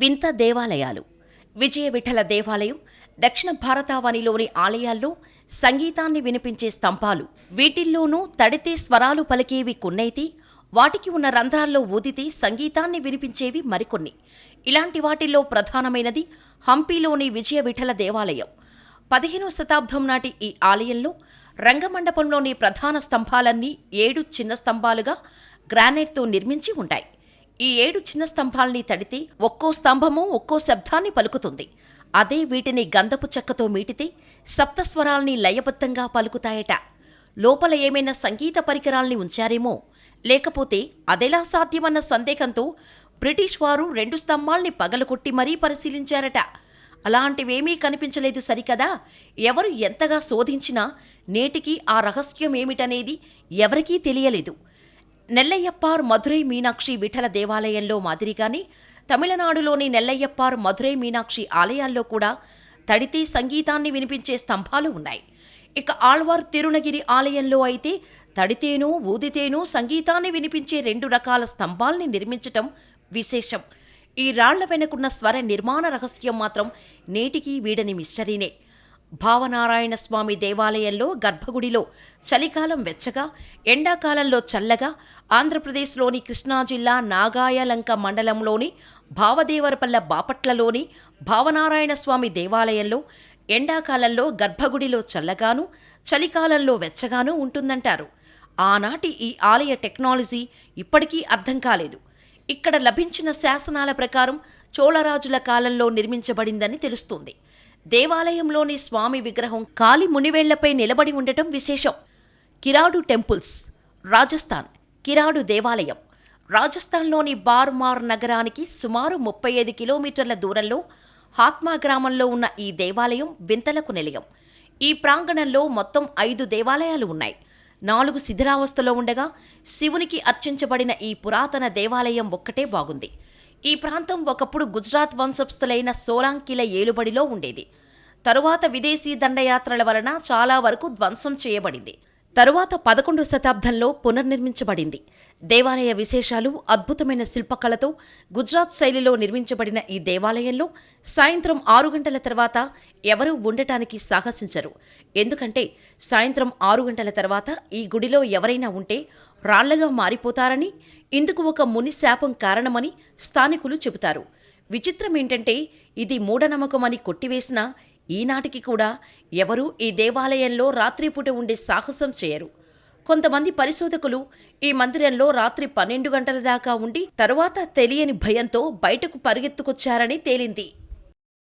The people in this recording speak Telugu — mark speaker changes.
Speaker 1: వింత దేవాలయాలు. విజయ విఠల దేవాలయం దక్షిణ భారతావనిలోని ఆలయాల్లో సంగీతాన్ని వినిపించే స్తంభాలు వీటిల్లోనూ తడితే స్వరాలు పలికేవి కొన్నైతే వాటికి ఉన్న రంధ్రాల్లో ఊదితే సంగీతాన్ని వినిపించేవి మరికొన్ని. ఇలాంటి వాటిల్లో ప్రధానమైనది హంపీలోని విజయ విఠల దేవాలయం. పదిహేనవ శతాబ్దం నాటి ఈ ఆలయంలో రంగమండపంలోని ప్రధాన స్తంభాలన్నీ ఏడు చిన్న స్తంభాలుగా గ్రానైట్తో నిర్మించి ఉంటాయి. ఈ ఏడు చిన్న స్తంభాల్ని తడితే ఒక్కో స్తంభము ఒక్కో శబ్దాన్ని పలుకుతుంది. అదే వీటిని గంధపు చెక్కతో మీటితే సప్తస్వరాల్ని లయబద్ధంగా పలుకుతాయట. లోపల ఏమైనా సంగీత పరికరాల్ని ఉంచారేమో? లేకపోతే అదెలా సాధ్యమన్న సందేహంతో బ్రిటిష్ వారు రెండు స్తంభాల్ని పగలకొట్టి మరీ పరిశీలించారట. అలాంటివేమీ కనిపించలేదు సరికదా? ఎవరు ఎంతగా శోధించినా నేటికి ఆ రహస్యం ఏమిటనేది ఎవరికీ తెలియలేదు. నెల్లయ్యప్పార్ మధురై మీనాక్షి విఠల దేవాలయంలో మాదిరిగానే తమిళనాడులోని నెల్లయ్యప్పార్ మధురై మీనాక్షి ఆలయాల్లో కూడా తడితే సంగీతాన్ని వినిపించే స్తంభాలు ఉన్నాయి. ఇక ఆళ్వార్ తిరునగిరి ఆలయంలో అయితే తడితేనూ ఊదితేనూ సంగీతాన్ని వినిపించే రెండు రకాల స్తంభాల్ని నిర్మించటం విశేషం. ఈ రాళ్ళ వెనుకున్న స్వర నిర్మాణ రహస్యం మాత్రం నేటికీ వీడని మిస్టరీనే. భావనారాయణ స్వామి దేవాలయంలో గర్భగుడిలో చలికాలం వెచ్చగా ఎండాకాలంలో చల్లగా ఆంధ్రప్రదేశ్లోని కృష్ణా జిల్లా నాగాయలంక మండలంలోని భావదేవరపల్ల బాపట్లలోని భావనారాయణ స్వామి దేవాలయంలో ఎండాకాలంలో గర్భగుడిలో చల్లగాను చలికాలంలో వెచ్చగాను ఉంటుందంటారు. ఆనాటి ఈ ఆలయ టెక్నాలజీ ఇప్పటికీ అర్థం కాలేదు. ఇక్కడ లభించిన శాసనాల ప్రకారం చోళరాజుల కాలంలో నిర్మించబడిందని తెలుస్తుంది. దేవాలయంలోని స్వామి విగ్రహం కాలి మునివేళ్ళపై నిలబడి ఉండటం విశేషం. కిరాడు టెంపుల్స్ రాజస్థాన్ కిరాడు దేవాలయం. రాజస్థాన్లోని బార్మార్ నగరానికి సుమారు ముప్పై ఐదు కిలోమీటర్ల దూరంలో హాత్మా గ్రామంలో ఉన్న ఈ దేవాలయం వింతలకు నిలయం. ఈ ప్రాంగణంలో మొత్తం ఐదు దేవాలయాలు ఉన్నాయి. నాలుగు శిథిరావస్థలో ఉండగా శివునికి అర్చించబడిన ఈ పురాతన దేవాలయం ఒక్కటే బాగుంది. ఈ ప్రాంతం ఒకప్పుడు గుజరాత్ వంశస్థులైన సోలాంకిల ఏలుబడిలో ఉండేది. తరువాత విదేశీ దండయాత్రల వలన చాలా వరకు ధ్వంసం చేయబడింది. తరువాత పదకొండవ శతాబ్దంలో పునర్నిర్మించబడింది. దేవాలయ విశేషాలు అద్భుతమైన శిల్పకళతో గుజరాత్ శైలిలో నిర్మించబడిన ఈ దేవాలయంలో సాయంత్రం ఆరు గంటల తర్వాత ఎవరూ ఉండటానికి సాహసించరు. ఎందుకంటే సాయంత్రం ఆరు గంటల తర్వాత ఈ గుడిలో ఎవరైనా ఉంటే రాళ్ళగా మారిపోతారని ఇందుకు ఒక ముని శాపం కారణమని స్థానికులు చెబుతారు. విచిత్రం ఏంటంటే ఇది మూఢనమ్మకమని కొట్టివేసినా ఈనాటికి కూడా ఎవరూ ఈ దేవాలయంలో రాత్రిపూట ఉండే సాహసం చేయరు. కొంతమంది పరిశోధకులు ఈ మందిరంలో రాత్రి పన్నెండు గంటల దాకా ఉండి తరువాత తెలియని భయంతో బయటకు పరిగెత్తుకొచ్చారని తేలింది.